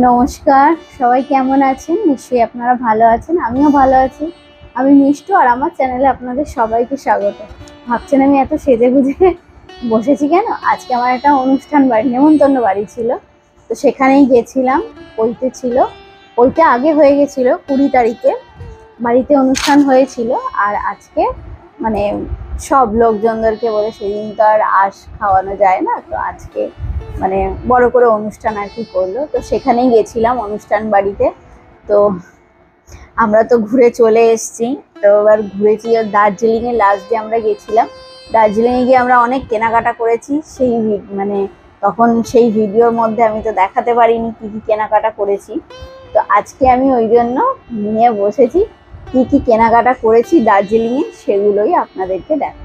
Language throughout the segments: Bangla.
নমস্কার, সবাই কেমন আছেন? নিশ্চয়ই আপনারা ভালো আছেন, আমিও ভালো আছি। আমি মিষ্টু আর আমার চ্যানেলে আপনাদের সবাইকে স্বাগত। ভাবছেন আমি এত সেজে গুজে বসেছি কেন? আজকে আমার একটা অনুষ্ঠান বাড়ি, নেমন্তন্ন বাড়ি ছিল। তো সেখানেই গেছিলাম ওইতে ছিল। ওইটা আগে হয়ে গেছিল কুড়ি তারিখে। বাড়িতে অনুষ্ঠান হয়েছিল আর আজকে মানে সব লোকজনদেরকে বলে সেদিন তো আর আশ খাওয়ানো যায় না। তো আজকে মানে বড় করে অনুষ্ঠান আর কি করল। তো সেখানেই গেছিলাম অনুষ্ঠান বাড়িতে। তো আমরা তো ঘুরে চলে এসেছি। তো এবার ঘুরেছি দার্জিলিংয়ে লাস্ট ডে আমরা গেছিলাম। দার্জিলিংয়ে গিয়ে আমরা অনেক কেনাকাটা করেছি। সেই মানে তখন সেই ভিডিওর মধ্যে আমি তো দেখাতে পারিনি কি কি কেনাকাটা করেছি। তো আজকে আমি ওই জন্য নিয়ে বসেছি। কি কি কেনাকাটা করেছি দার্জিলিংয়ে সেগুলোই আপনাদেরকে দেখাবো।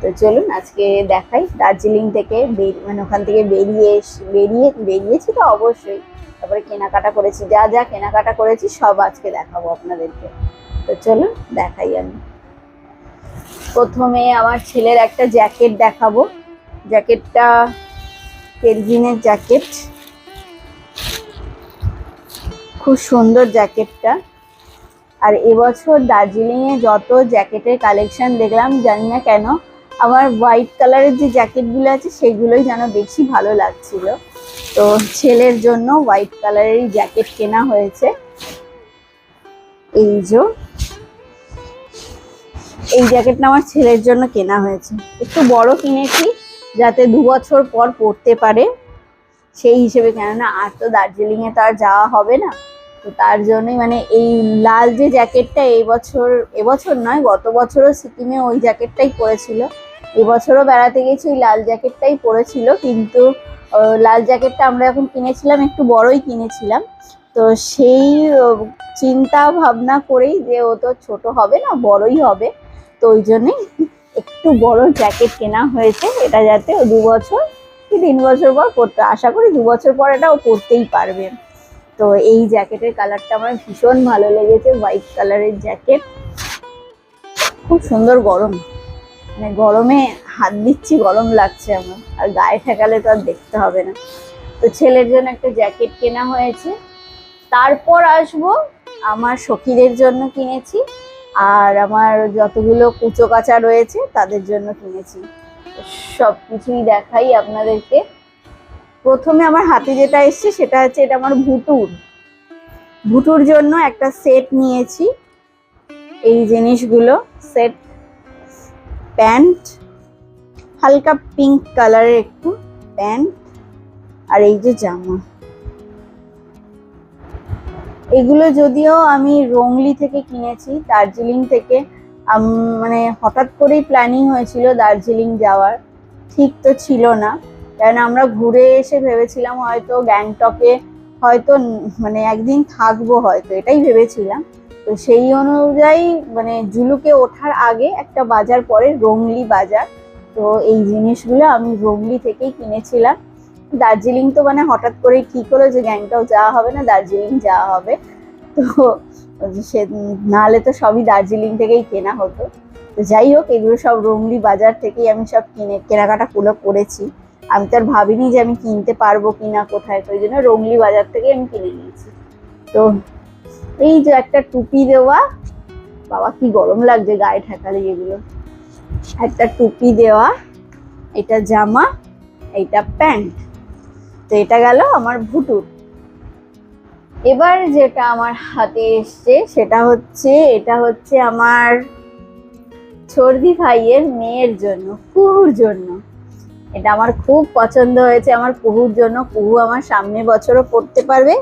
তো চলুন আজকে দেখাই দার্জিলিং থেকে মানে ওখান থেকে বেরিয়ে বেরিয়ে বেরিয়েছি তো অবশ্যই। তারপরে কেনাকাটা করেছি, যা যা কেনাকাটা করেছি সব আজকে দেখাবো আপনাদেরকে। তো চলুন দেখাই আমি। প্রথমে আমার ছেলের একটা জ্যাকেট দেখাবো। জ্যাকেটটা কেলভিনের জ্যাকেট। খুব সুন্দর জ্যাকেটটা। আর এবছর দার্জিলিংয়ে যত জ্যাকেটের কালেকশন দেখলাম, জানি না কেন আমার হোয়াইট কালারের যে জ্যাকেটগুলো আছে সেগুলোই যেন বেশি ভালো লাগছিল। তো ছেলের জন্য হোয়াইট কালারেরই জ্যাকেট কেনা হয়েছে। এই যে। এই জ্যাকেটটা আমার ছেলের জন্য কেনা হয়েছে। একটু বড় কিনেছি, যাতে দু বছর পর পরতে পারে। সেই হিসেবে কেননা, আর তো দার্জিলিংয়ে তো আর যাওয়া হবে না। তো তার জন্যই মানে এই লাল যে জ্যাকেটটা এই বছর এবছর নয়, গত বছরও সিকিমে ওই জ্যাকেটটাই পরেছিল। এবছরও বেড়াতে গেছি ওই লাল জ্যাকেটটাই পরেছিল, কিন্তু লাল জ্যাকেটটা আমরা এখন কিনেছিলাম, একটু বড়ই কিনেছিলাম। তো সেই চিন্তা ভাবনা করেই যে ও তো ছোট হবে না, বড়ই হবে, তো ওই জন্যই একটু বড় জ্যাকেট কেনা হয়েছে, এটা যাতে ও দু বছর কি তিন বছর পর পরতে, আশা করি দু বছর পর এটা ও পরতেই পারবে। তো এই জ্যাকেটের কালারটা আমার ভীষণ ভালো লেগেছে, হোয়াইট কালারের জ্যাকেট। খুব সুন্দর গরম। মানে গরমে হাত দিচ্ছি, গরম লাগছে আমার। আর গায়ে ঠেকালে তো আর দেখতে হবে না। তো ছেলের জন্য একটা জ্যাকেট কেনা হয়েছে। তারপর আসব আমার সখীদের জন্য কিনেছি। আর আমার যতগুলো কুচো কাচা রয়েছে, তাদের জন্য কিনেছি। সব কিছুই দেখাই আপনাদেরকে। প্রথমে আমার হাতে যেটা এসছে, সেটা হচ্ছে এটা আমার ভুটুর ভুটুর জন্য একটা সেট নিয়েছি। এই জিনিসগুলো, সেট প্যান্ট, হালকা পিঙ্ক কালারের একটু প্যান্ট আর এই যে জামা। এগুলো যদিও আমি রংলি থেকে কিনেছি, দার্জিলিং থেকে। মানে হঠাৎ করেই প্ল্যানিং হয়েছিল দার্জিলিং যাওয়ার। ঠিক তো ছিল না কারণ আমরা ঘুরে এসে ভেবেছিলাম হয়তো গ্যাংটকে হয়তো মানে একদিন থাকব হয়তো, এটাই ভেবেছিলাম। তো সেই অনুযায়ী মানে জুলুকে ওঠার আগে একটা বাজার পরে রংলি বাজার। তো এই জিনিসগুলো আমি রংলি থেকেই কিনেছিলাম। দার্জিলিং তো মানে হঠাৎ করেই ঠিক হলো যে গ্যাংটক যাওয়া হবে না, দার্জিলিং যাওয়া হবে। তো সে নাহলে তো সবই দার্জিলিং থেকেই কেনা হতো। তো যাই হোক, এগুলো সব রংলি বাজার থেকেই আমি সব কিনে, কেনাকাটাগুলো করেছি। আমি তো আর ভাবিনি যে আমি কিনতে পারব কিনা কোথায়, তো ওই জন্য রংলি বাজার থেকে আমি কিনে নিয়েছি। তো এই যে একটা টুপি দেওয়া। বাবা, কি গরম লাগছে, গায়ে ঠেকালে এগুলো। একটা টুপি দেওয়া, এটা জামা, এটা প্যান্ট। তো এটা গেল আমার ভুটুর এবার যেটা আমার হাতে এসছে, সেটা হচ্ছে, এটা হচ্ছে আমার সর্দি ভাইয়ের মেয়ের জন্য, কুহুর জন্য। এটা আমার খুব পছন্দ হয়েছে, আমার কুহুর জন্য। কুহু আমার সামনের বছরও পড়তে পারবে।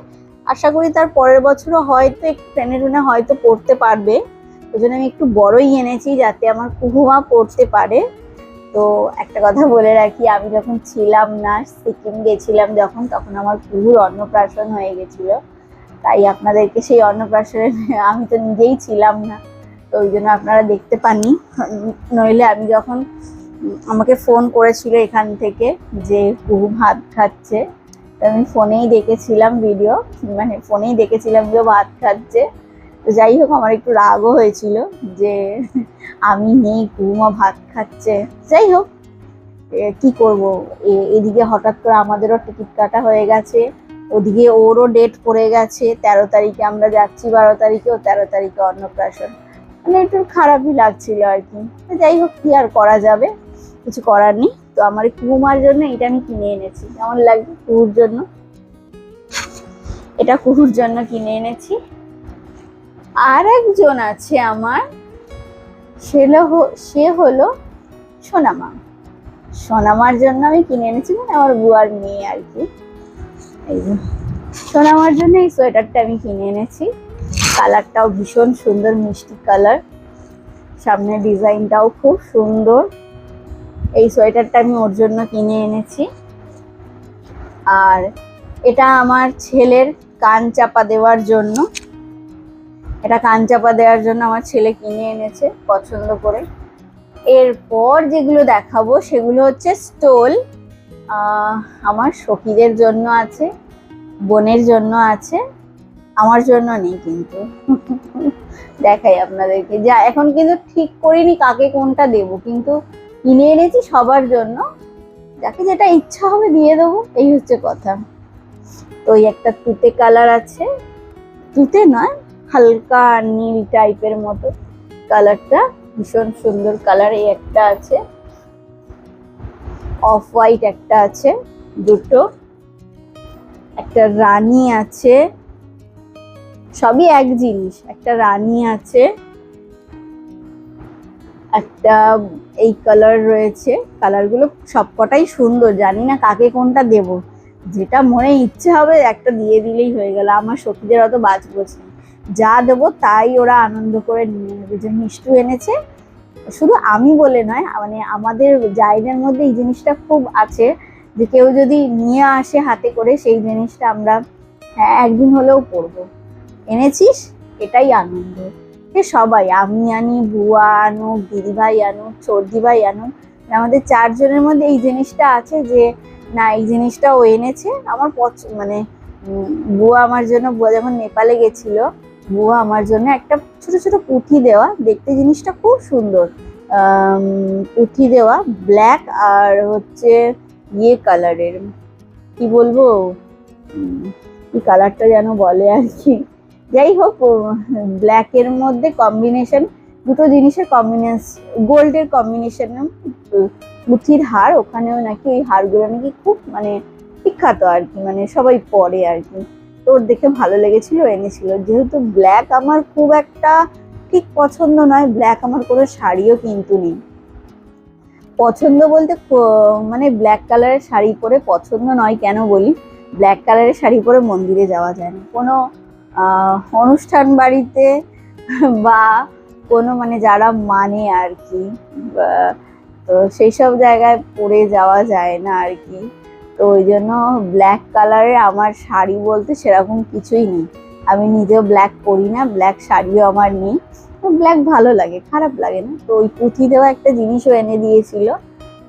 আশা করি তার পরের বছরও হয়তো একটু টেনে টুনে হয়তো পড়তে পারবে। ওই জন্য আমি একটু বড়ই এনেছি যাতে আমার কুহুমা পড়তে পারে। তো একটা কথা বলে রাখি, আমি যখন ছিলাম না, সিকিম গেছিলাম যখন, তখন আমার কুহুর অন্নপ্রাশন হয়ে গেছিল। তাই আপনাদেরকে সেই অন্নপ্রাশনে আমি তো নিজেই ছিলাম না। তো ওই জন্য আপনারা দেখতে পাননি। নইলে আমি যখন আমাকে ফোন করেছিল এখান থেকে যে কুহু ভাত খাচ্ছে আমি ফোনেই দেখেছিলাম ভিডিও মানে ফোনেই দেখেছিলাম যে ভাত খাচ্ছে। তো যাই হোক, আমার একটু রাগও হয়েছিল যে আমি নেই কুহুমা ভাত খাচ্ছে। যাই হোক কি করব? এদিকে হঠাৎ করে আমাদেরও টিকিট কাটা হয়ে গেছে। ওদিকে ওরও ডেট পড়ে গেছে, তেরো তারিখে আমরা যাচ্ছি বারো তারিখে, ও তেরো তারিখে অন্নপ্রাশন। মানে একটু খারাপই লাগছিল আর কি। যাই হোক, কি আর করা যাবে? কিছু করার নেই। তো আমার কুহুমার জন্য এটা আমি কিনে এনেছি। কেমন লাগবে কুহুর জন্য? এটা কুহুর জন্য কিনে এনেছি। আর একজন আছে আমার। সে হলো সোনামা। সোনামার জন্য আমি কিনে এনেছি মানে আমার বুয়ার মেয়ে আর কি। এই সোনামার জন্য এই সোয়েটারটা আমি কিনে এনেছি। কালারটাও ভীষণ সুন্দর, মিষ্টি কালার। সামনের ডিজাইনটাও খুব সুন্দর। এই সোয়েটারটা আমি ওর জন্য কিনে এনেছি। আর এটা আমার ছেলের কান চাপা দেওয়ার জন্য। এটা কান চাপা দেওয়ার জন্য আমার ছেলে কিনে এনেছে পছন্দ করে। এরপর যেগুলো দেখাবো সেগুলো হচ্ছে স্টোল। আমার সখীদের জন্য আছে, বোনের জন্য আছে, আমার জন্য নেই কিন্তু। দেখাই আপনাদেরকে। যা, এখন কিন্তু ঠিক করিনি কাকে কোনটা দেব, কিন্তু কিনে এনেছি সবার জন্য। যাকে যেটা ইচ্ছা হবে দিয়ে দেবো, এই হচ্ছে কথা। তো এই একটা তুতে কালার আছে। তুতে নয়, হালকা নীল টাইপের মতো কালারটা। ভীষণ সুন্দর কালার এই একটা আছে। অফ হোয়াইট একটা আছে, দুটো। একটা রানী আছে। সবই এক জিনিস, একটা রানী আছে। একটা এই কালার রয়েছে। কালারগুলো সবকটাই সুন্দর, জানি না কাকে কোনটা দেব। যেটা মনে ইচ্ছে হবে একটা দিয়ে দিলেই হয়ে গেল, আমার সখীদের অত বাজ নেই যা দেবো তাই ওরা আনন্দ করে নিয়ে যে মিষ্টু এনেছে, শুধু আমি বলে নয় মানে আমাদের জায়গার মধ্যে এই জিনিসটা খুব আছে যে কেউ যদি নিয়ে আসে হাতে করে, সেই জিনিসটা আমরা হ্যাঁ একদিন হলেও পরবো এনেছিস? এটাই আনন্দ। সে সবাই, আমি আনি, বুয়া আনুক দিদিভাই আনুক চর্দিভাই আনুক আমাদের চারজনের মধ্যে এই জিনিসটা আছে যে, না, এই জিনিসটা ও এনেছে, আমার পছ মানে বুয়া আমার জন্য, বুয়া যখন নেপালে গেছিল, বুয়া আমার জন্য একটা ছোট ছোট পুঁথি দেওয়া, দেখতে জিনিসটা খুব সুন্দর। পুঁথি দেওয়া, ব্ল্যাক আর হচ্ছে ইয়ে কালারের, কি বলব? কি কালারটা যেন বলে আর কি। যাই হোক ব্ল্যাকের মধ্যে কম্বিনেশন দুটো জিনিসের কম্বিনেশন গোল্ডের কম্বিনেশন পুঁথির হার, ওখানেও নাকি ওই হারগুলো নাকি খুব মানে বিখ্যাত আর কি মানে সবাই পরে আর কি। তো ওর দেখে ভালো লেগেছিল এনেছিল। যেহেতু ব্ল্যাক আমার খুব একটা ঠিক পছন্দ নয় ব্ল্যাক আমার কোনো শাড়িও কিন্তু নেই। পছন্দ বলতে মানে ব্ল্যাক কালারের শাড়ি পরে পছন্দ নয় কেন বলি? ব্ল্যাক কালারের শাড়ি পরে মন্দিরে যাওয়া যায় না। কোনো অনুষ্ঠান বাড়িতে বা কোনো মানে যারা মানে আর কি তো সেই সব জায়গায় পরে যাওয়া যায় না আর কি। তো ওই জন্য ব্ল্যাক কালারে আমার শাড়ি বলতে সেরকম কিছুই নেই। আমি নিজেও ব্ল্যাক পরি না ব্ল্যাক শাড়িও আমার নেই। তো ব্ল্যাক ভালো লাগে, খারাপ লাগে না। তো ওই পুঁথি দেওয়া একটা জিনিসও এনে দিয়েছিল।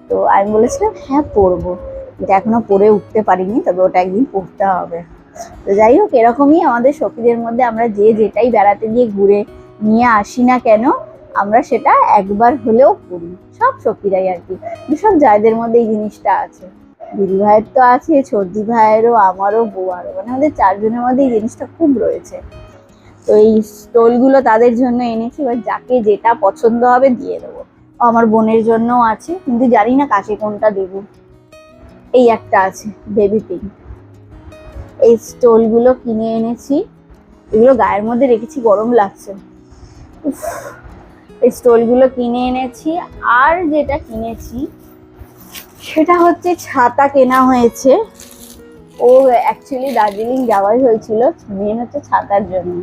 তো আমি বলেছিলাম হ্যাঁ পরবো। কিন্তু এখনও পরে উঠতে পারিনি, তবে ওটা একদিন পরতে হবে। তো যাই হোক, এরকমই আমাদের সখীদের মধ্যে আমরা যে যেটাই বেড়াতে গিয়ে ঘুরে নিয়ে আসি না কেন, আমরা সেটা একবার হলেও করি। সব সখীরাই আর কি। সব জায়দের মধ্যে এই জিনিসটা আছে। দিদি ভাইয়ের তো আছে সর্দি ভাইয়েরও, আমারও, বউয়ারও। মানে আমাদের চারজনের মধ্যে এই জিনিসটা খুব রয়েছে। তো এই স্টোলগুলো তাদের জন্য এনেছি, এবার যাকে যেটা পছন্দ হবে দিয়ে দেবো। আমার বোনের জন্যও আছে, কিন্তু জানি না কাকে কোনটা দেবো। এই একটা আছে বেবি পিঙ্ক এই স্টোলগুলো কিনে এনেছি। এগুলো গায়ের মধ্যে রেখেছি, গরম লাগছে। এই স্টোলগুলো কিনে এনেছি। আর যেটা কিনেছি, সেটা হচ্ছে ছাতা কেনা হয়েছে। ও অ্যাকচুয়ালি দার্জিলিং যাওয়াই হয়েছিল মেন হচ্ছে ছাতার জন্য।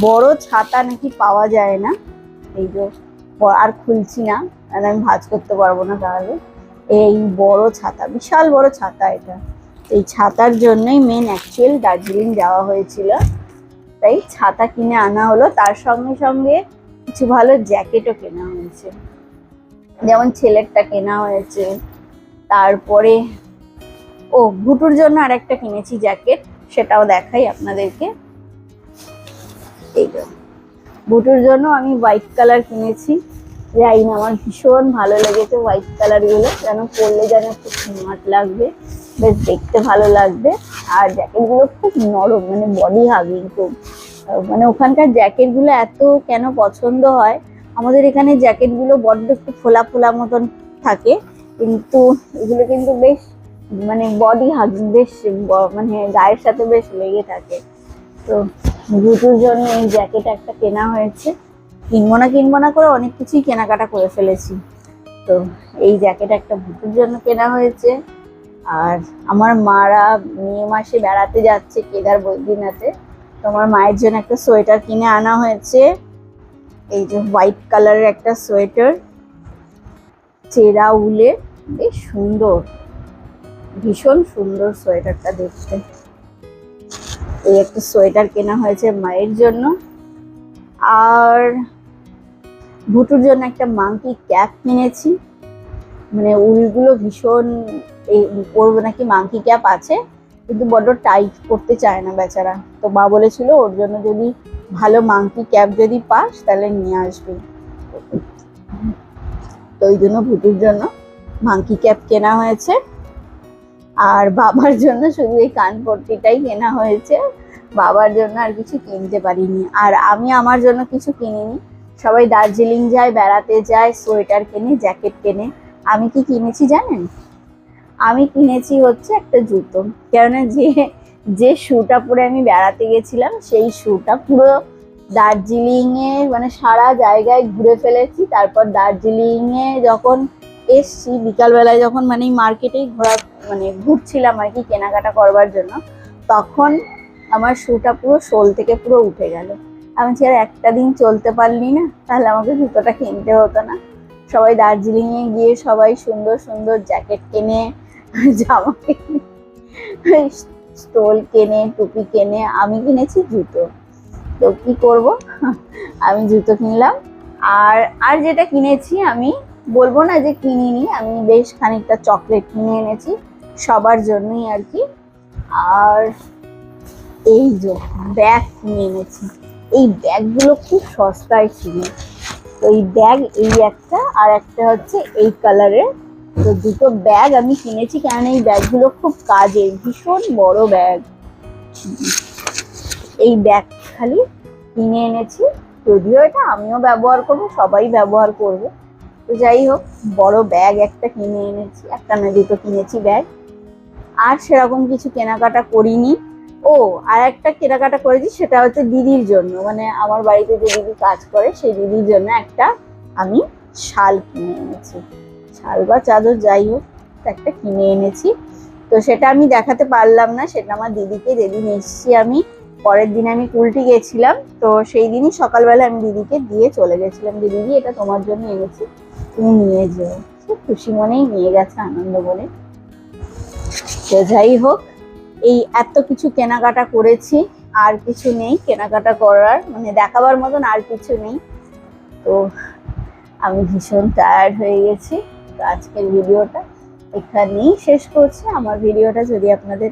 বড় ছাতা নাকি পাওয়া যায় না। এই যে, আর খুলছি না আমি ভাজ করতে পারব না তাহলে। এই বড় ছাতা, বিশাল বড় ছাতা এটা। এই ছাতার জন্যই মেন অ্যাকচুয়াল দার্জিলিং যাওয়া হয়েছিল। তাই ছাতা কিনে আনা হলো। তার সঙ্গে সঙ্গে কিছু ভালো জ্যাকেটও কেনা হয়েছে। যেমন ছেলেরটা কেনা হয়েছে। তারপরে, ও, ভুটুর জন্য আর একটা কিনেছি জ্যাকেট। সেটাও দেখাই আপনাদেরকে। এই ভুটুর জন্য আমি হোয়াইট কালার কিনেছি। জানি না আমার ভীষণ ভালো লেগেছে হোয়াইট কালারগুলো, যেন পরলে যেন একটু স্মার্ট লাগবে। বেশ দেখতে ভালো লাগবে। আর জ্যাকেটগুলো খুব নরম মানে বডি হাগিং খুব। মানে ওখানকার জ্যাকেটগুলো এত কেন পছন্দ হয়? আমাদের এখানে জ্যাকেটগুলো বড্ড একটু ফোলা ফোলা মতন থাকে, কিন্তু এগুলো কিন্তু বেশ মানে বডি হাগিং বেশ মানে গায়ের সাথে বেশ লেগে থাকে। তো জুতুর জন্য এই জ্যাকেট একটা কেনা হয়েছে। কিনবো না কিনবো না করে অনেক কিছুই কেনাকাটা করে ফেলেছি। তো এই জ্যাকেট একটা ভুতুর জন্য কেনা হয়েছে। আর আমার মারা মে মাসে বেড়াতে যাচ্ছে কেদার বৈদ্যনাথে তো আমার মায়ের জন্য একটা সোয়েটার কিনে আনা হয়েছে। এই যে হোয়াইট কালারের একটা সোয়েটার। চেরা উলে। বেশ সুন্দর। ভীষণ সুন্দর সোয়েটারটা দেখতে। এই একটা সোয়েটার কেনা হয়েছে মায়ের জন্য। আর ভুটুর জন্য একটা মাংকি ক্যাপ কিনেছি। মানে উলগুলো ভীষণ এই পরবো নাকি মাংকি ক্যাপ আছে, কিন্তু বড্ড টাইট করতে চায় না বেচারা। তো মা বলেছিল, ওর জন্য যদি ভালো মাংকি ক্যাপ যদি পাস, তাহলে নিয়ে আসবি। তো ওই জন্য ভুটুর জন্য মাংকি ক্যাপ কেনা হয়েছে। আর বাবার জন্য শুধু এই কানপট্টিটাই কেনা হয়েছে। বাবার জন্য আর কিছু কিনতে পারিনি। আর আমি আমার জন্য কিছু কিনিনি। সবাই দার্জিলিং যায়, বেড়াতে যায়, সোয়েটার কেনে, জ্যাকেট কেনে। আমি কি কিনেছি জানেন? আমি কিনেছি হচ্ছে একটা জুতো। কেননা যে যে শুটা পরে আমি বেড়াতে গেছিলাম, সেই শুটা পুরো দার্জিলিং এ মানে সারা জায়গায় ঘুরে ফেলেছি। তারপর দার্জিলিং এ যখন এসছি, বিকালবেলায় যখন মানে মার্কেটেই ঘোরা মানে ঘুরছিলাম আর কি কেনাকাটা করবার জন্য, তখন আমার শুটা পুরো শোল থেকে পুরো উঠে গেল। আমি আর একটা দিন চলতে পারলি না, তাহলে আমাকে জুতোটা কিনতে হতো না। সবাই দার্জিলিংয়ে গিয়ে সবাই সুন্দর সুন্দর জ্যাকেট কেনে, জামা কেনে, স্টোল কেনে, টুপি কেনে, আমি কিনেছি জুতো। তো কি করব? আমি জুতো কিনলাম, আর আর যেটা কিনেছি আমি বলব না যে কিনিনি, আমি বেশ খানিকটা চকলেট কিনে এনেছি, সবার জন্যই আর কি। আর এই যে ব্যাগ কিনে এনেছি। এই ব্যাগগুলো খুব সস্তায় ছিল। তো এই ব্যাগ এই একটা, আর একটা হচ্ছে এই কালারের। তো দুটো ব্যাগ আমি কিনেছি কারণ এই ব্যাগগুলো খুব কাজের, ভীষণ বড় ব্যাগ। এই ব্যাগ খালি কিনে এনেছি। যদিও এটা আমিও ব্যবহার করব, সবাই ব্যবহার করবে। তো যাই হোক, বড় ব্যাগ একটা কিনে এনেছি, একটা না দুটো কিনেছি ব্যাগ। আর সেরকম কিছু কেনাকাটা করিনি। ও, আর একটা কেনাকাটা করেছি, সেটা হচ্ছে দিদির জন্য। মানে আমার বাড়িতে যে দিদি কাজ করে, সেই দিদির জন্য একটা আমি শাল কিনে এনেছি। শাল বা চাদর যাই হোক, একটা কিনে এনেছি। তো সেটা আমি দেখাতে পারলাম না, সেটা আমার দিদিকে। যেদিন এসেছি আমি, পরের দিন আমি কুলটি গেছিলাম। তো সেই দিনই সকালবেলা আমি দিদিকে দিয়ে চলে গেছিলাম যে, দিদি, এটা তোমার জন্য এনেছি, তুমি নিয়ে যেও। সে খুশি মনেই নিয়ে গেছে আনন্দ বলে তো যাই হোক এই এত কিছু কেনাকাটা করেছি, আর কিছু নেই কেনাকাটা করার মানে দেখাবার মতন আর কিছু নেই। তো আমি ভীষণ টায়ার্ড হয়ে গেছি। তো আজকের ভিডিওটা এখানেই শেষ করছি। আমার ভিডিওটা যদি আপনাদের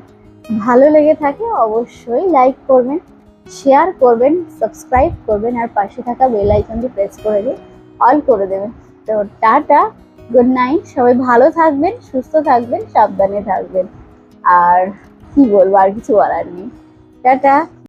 ভালো লেগে থাকে, অবশ্যই লাইক করবেন শেয়ার করবেন সাবস্ক্রাইব করবেন, আর পাশে থাকা বেল আইকনটি প্রেস করে দিয়ে অল করে দেবেন। তো টাটা গুড নাইট সবাই ভালো থাকবেন, সুস্থ থাকবেন, সাবধানে থাকবেন। আর কি বলব আর কিছু বলার নেই। টাটা।